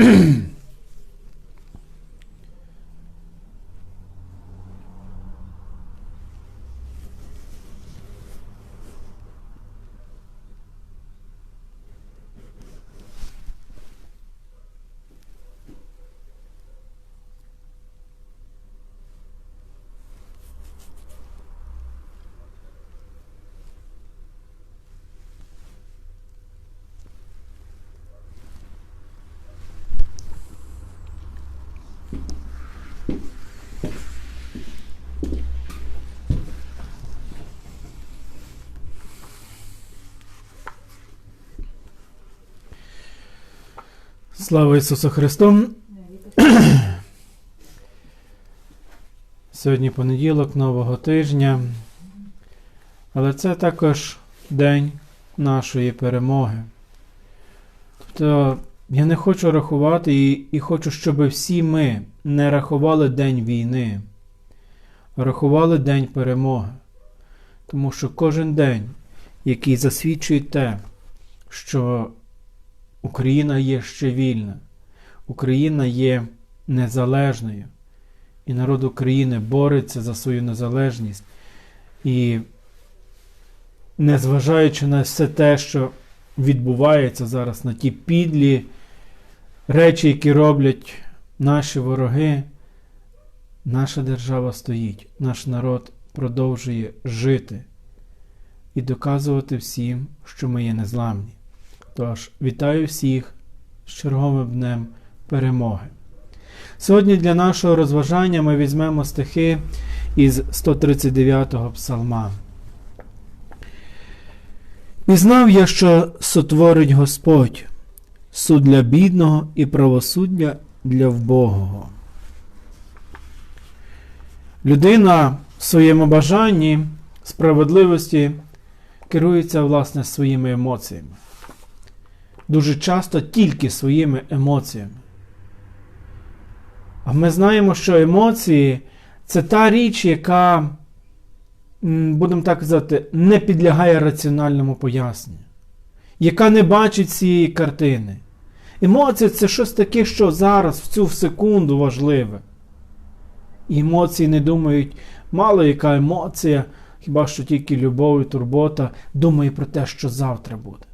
mm Слава Ісусу Христу! Сьогодні понеділок нового тижня, але це також день нашої перемоги. Тобто я не хочу рахувати і, і хочу, щоб всі ми не рахували День війни, а рахували День перемоги. Тому що кожен день, який засвідчує те, що Україна є ще вільна, Україна є незалежною, і народ України бореться за свою незалежність. І незважаючи на все те, що відбувається зараз, на ті підлі речі, які роблять наші вороги, наша держава стоїть, наш народ продовжує жити і доказувати всім, що ми є незламні. Тож, вітаю всіх з черговим днем перемоги. Сьогодні для нашого розважання ми візьмемо стихи із 139-го псалма. Пізнав я, що сотворить Господь, суд для бідного і правосуддя для вбогого. Людина в своєму бажанні справедливості керується власне своїми емоціями дуже часто тільки своїми емоціями. А ми знаємо, що емоції це та річ, яка, будемо так казати, не підлягає раціональному поясненню, яка не бачить цієї картини. Емоції це щось таке, що зараз, в цю секунду важливе. І емоції не думають, мало яка емоція, хіба що тільки любов і турбота думає про те, що завтра буде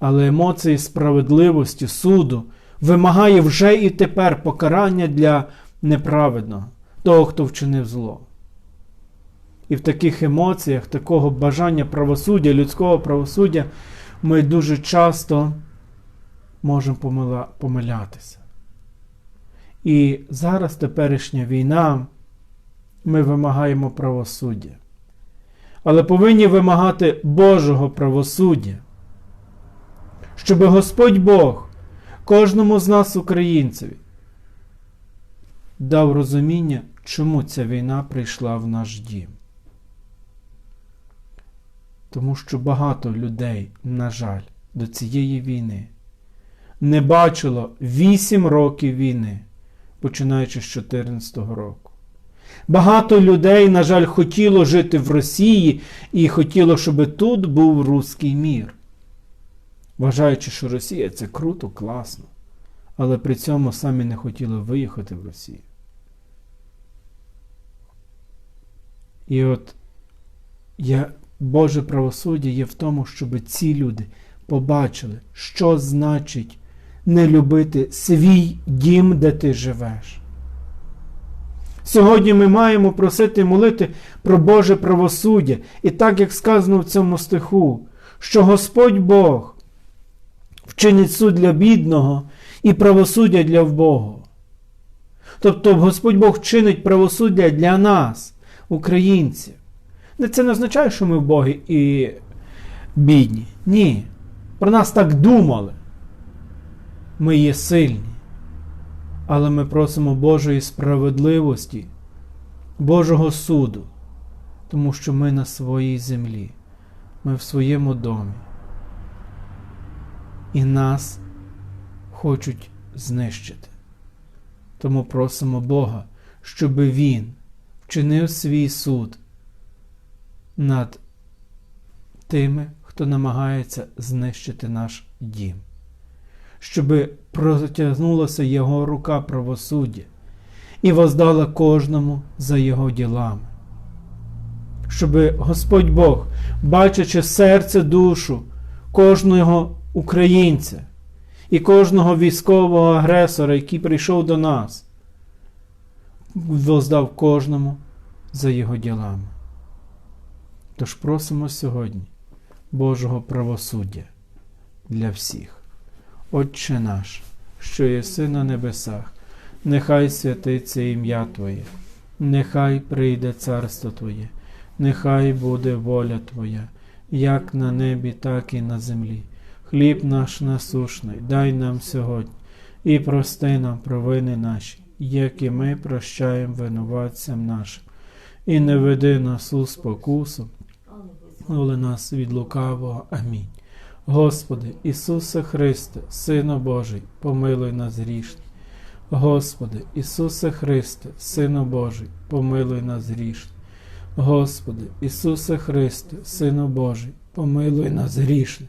але емоції справедливості, суду вимагає вже і тепер покарання для неправедного, того, хто вчинив зло. І в таких емоціях, такого бажання правосуддя, людського правосуддя, ми дуже часто можемо помилятися. І зараз теперішня війна, ми вимагаємо правосуддя. Але повинні вимагати Божого правосуддя щоб Господь Бог кожному з нас, українцеві, дав розуміння, чому ця війна прийшла в наш дім. Тому що багато людей, на жаль, до цієї війни не бачило 8 років війни, починаючи з 2014 року. Багато людей, на жаль, хотіло жити в Росії і хотіло, щоб тут був руський мір вважаючи, що Росія це круто, класно, але при цьому самі не хотіли виїхати в Росію. І от я, Боже правосуддя є в тому, щоб ці люди побачили, що значить не любити свій дім, де ти живеш. Сьогодні ми маємо просити молити про Боже правосуддя. І так як сказано в цьому стиху, що Господь Бог вчинить суд для бідного і правосуддя для вбогого. Тобто Господь Бог чинить правосуддя для нас, українців. Це не означає, що ми вбогі і бідні. Ні. Про нас так думали. Ми є сильні. Але ми просимо Божої справедливості, Божого суду, тому що ми на своїй землі, ми в своєму домі і нас хочуть знищити. Тому просимо Бога, щоб Він вчинив свій суд над тими, хто намагається знищити наш дім, щоби протягнулася Його рука правосуддя і воздала кожному за його ділами. Щоби Господь Бог, бачачи серце, душу кожного українця і кожного військового агресора, який прийшов до нас, воздав кожному за його ділами. Тож просимо сьогодні Божого правосуддя для всіх. Отче наш, що єси на небесах, нехай святиться ім'я Твоє, нехай прийде царство Твоє, нехай буде воля Твоя, як на небі, так і на землі. Хліб наш насушний, дай нам сьогодні, і прости нам провини наші, як і ми прощаємо винуватцям нашим, і не веди нас у спокусу, але нас від лукавого. Амінь. Господи, Ісусе Христе, Сину Божий, помилуй нас грішні. Господи, Ісусе Христе, Сину Божий, помилуй нас грішні. Господи, Ісусе Христе, Сину Божий, помилуй нас грішні.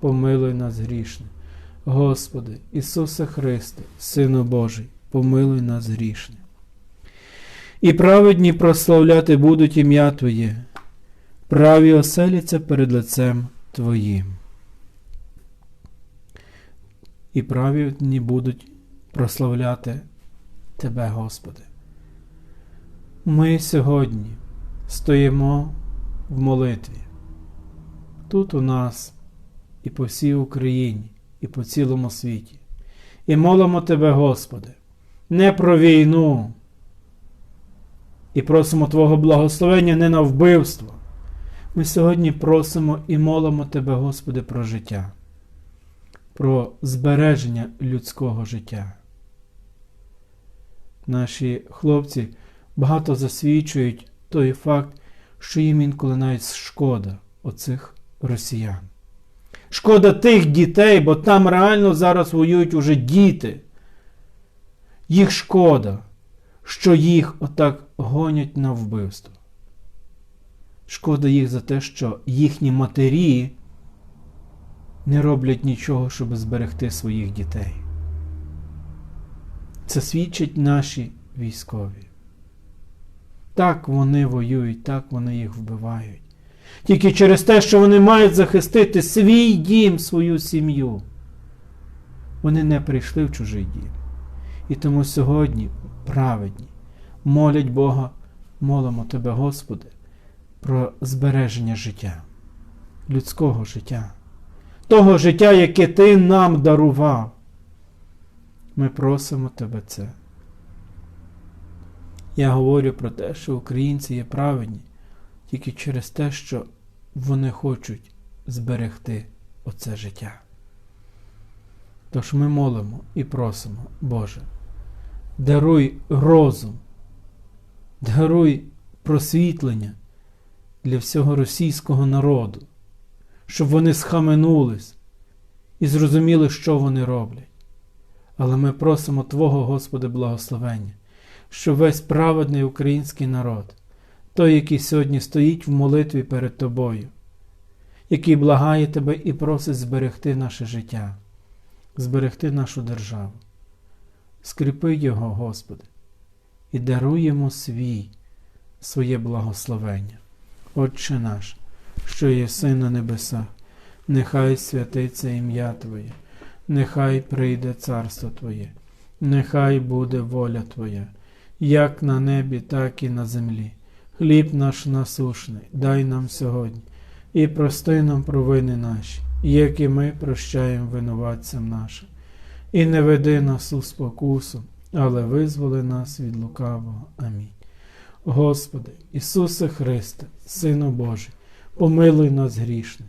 помилуй нас грішні. Господи, Ісусе Христе, Сину Божий, помилуй нас грішні. І праведні прославляти будуть ім'я Твоє, праві оселяться перед лицем Твоїм. І праведні будуть прославляти Тебе, Господи. Ми сьогодні стоїмо в молитві. Тут у нас і по всій Україні, і по цілому світі. І молимо Тебе, Господи, не про війну. І просимо Твого благословення не на вбивство. Ми сьогодні просимо і молимо Тебе, Господи, про життя, про збереження людського життя. Наші хлопці багато засвідчують той факт, що їм інколи навіть шкода оцих росіян. Шкода тих дітей, бо там реально зараз воюють уже діти. Їх шкода, що їх отак гонять на вбивство. Шкода їх за те, що їхні матері не роблять нічого, щоб зберегти своїх дітей. Це свідчать наші військові. Так вони воюють, так вони їх вбивають. Тільки через те, що вони мають захистити свій дім, свою сім'ю. Вони не прийшли в чужий дім. І тому сьогодні праведні молять Бога, молимо Тебе, Господи, про збереження життя, людського життя, того життя, яке Ти нам дарував. Ми просимо Тебе це. Я говорю про те, що українці є праведні тільки через те, що вони хочуть зберегти оце життя. Тож ми молимо і просимо, Боже, даруй розум, даруй просвітлення для всього російського народу, щоб вони схаменулись і зрозуміли, що вони роблять. Але ми просимо Твого, Господи, благословення, щоб весь праведний український народ, той, який сьогодні стоїть в молитві перед Тобою, який благає Тебе і просить зберегти наше життя, зберегти нашу державу. Скріпи Його, Господи, і даруй йому свій, своє благословення. Отче наш, що є син на небесах, нехай святиться ім'я Твоє, нехай прийде царство Твоє, нехай буде воля Твоя, як на небі, так і на землі. Хліб наш насушний, дай нам сьогодні, і прости нам провини наші, як і ми прощаємо винуватцям нашим. І не веди нас у спокусу, але визволи нас від лукавого. Амінь. Господи, Ісусе Христе, Сину Божий, помилуй нас грішних.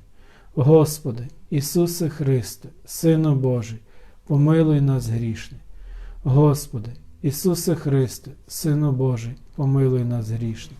Господи, Ісусе Христе, Сину Божий, помилуй нас грішних. Господи, Ісусе Христе, Сину Божий, помилуй нас грішних.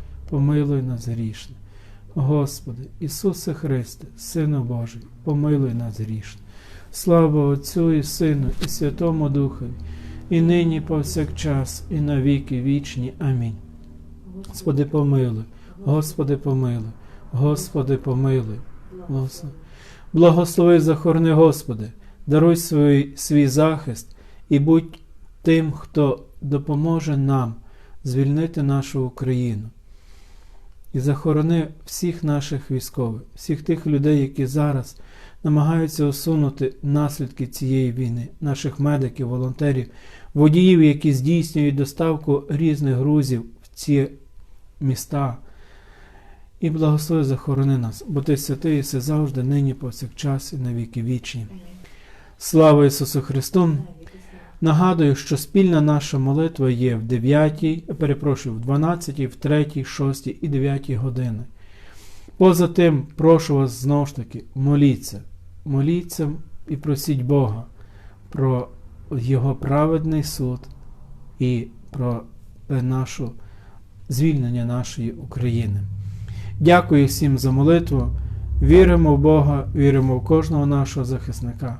помилуй нас грішних. Господи, Ісусе Христе, Сину Божий, помилуй нас грішних. Слава Отцю і Сину, і Святому Духові, і нині повсякчас, і на віки вічні. Амінь. Господи, помилуй, Господи, помилуй, Господи, помилуй. Благослови. Благослови, захорони, Господи, даруй свій, свій захист і будь тим, хто допоможе нам звільнити нашу Україну. І захорони всіх наших військових, всіх тих людей, які зараз намагаються усунути наслідки цієї війни, наших медиків, волонтерів, водіїв, які здійснюють доставку різних грузів в ці міста. І благослови захорони нас, бо ти святий і все завжди, нині, повсякчас і на віки вічні. Слава Ісусу Христу! Нагадую, що спільна наша молитва є в 9, перепрошую, в 12, в 3, 6 і 9 години. Поза тим, прошу вас знову ж таки, моліться, моліться і просіть Бога про Його праведний суд і про нашу звільнення нашої України. Дякую всім за молитву. Віримо в Бога, віримо в кожного нашого захисника